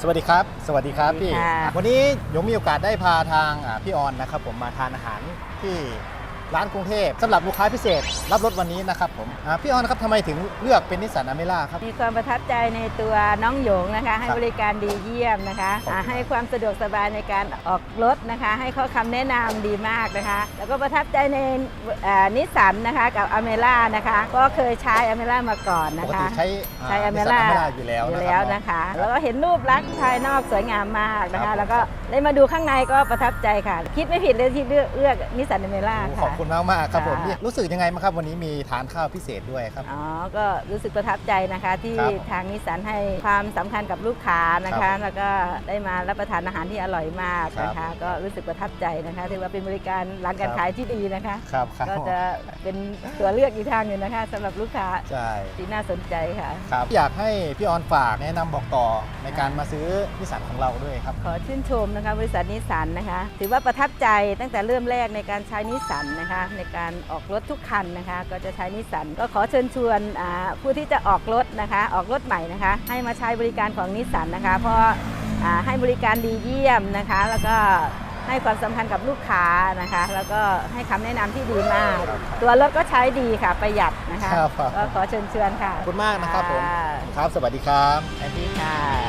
สวัสดีครับ สวัสดีครับพี่สวัสดีค่ะวันนี้ยงมีโอกาสได้พาทางอ่าพี่ออนนะครับผมมาทานอาหารที่ ร้านกรุงเทพสำหรับลูกค้าพิเศษ รับรถวันนี้นะครับผมอ่าพี่ออนครับทำไมถึงเลือกเป็นนิสสันอเมร่าครับ มีความประทับใจในตัวน้องหยงนะคะ ให้ครับบริการดีเยี่ยมนะคะขอบคุณอ่าให้ความสะดวกสบายในการออกรถนะคะ ให้ข้อคำแนะนำดีมากนะคะ แล้วก็ประทับใจในนิสสันนะคะกับอเมร่านะคะก็เคยใช้อเมร่ามาก่อนปนะกติคะ ใช้ใช้อเมนิสสันร่าอเมร่าอยู่แล้วอยู่นะคแล้รัวบ นะคะ แล้วก็เห็นรูปลักษณ์ภายนอกสวยงามมากนะครัคะ บแล้วก็ได้มาดูข้างในก็ประทับใจค่ะ คิดไม่ผิดเลยที่เลือกเลือกนิสสันอเมร่าโอ้ค่ะขอบคุณมากมากๆครับผมค่ะพี่รู้สึกยังไงบ้างครับวันนี้มีทานข้าวพิเศษด้วยครับ อ๋อ ก็รู้สึกประทับใจนะคะ ที่ครับทางนิสสันให้ความสำคัญกับลูกค้านะครัคะ บแล้วก็ได้มารับประทานอาหารที่อร่อยมากนะครัคะ บ ก็รู้สึกประทับใจนะคะถือว่าเป็นบริการหลังการครับขายที่ดีนะคะ ครับครับก็จะเป็นตัวเลือกอีกทางหนึ่งนะคะสำหรับลูกค้าใช่ที่น่าสนใจค่ะ ครับอยากให้พี่ออนฝากแนะนำบอกต่อในการมาซื้อนิสสันของเราด้วยครับ ขอชื่นชมนะคะบริษัทนิสสันนะคะ ถือว่าประทับใจตั้งแต่เริ่มแรกในการใช้นิสสันนะคะในการออกรถทุกคันนะคะ ก็จะใช้นิสสันก็ขอเชิญชวนอ่าผู้ที่จะออกรถนะคะ ออกรถใหม่นะคะ ให้มาใช้บริการของนิสสันนะคะ เพราะอ่าให้บริการดีเยี่ยมนะคะ แล้วก็ให้ความสำคัญกับลูกค้านะคะ แล้วก็ให้คำแนะนำที่ดีมาก ตัวรถก็ใช้ดีค่ะประหยัดนะคะครับก็ขอเชิญชวนค่ะขอบคุณมากนะครับผมค่ะครับ สวัสดีครับสวัสดีค่ะ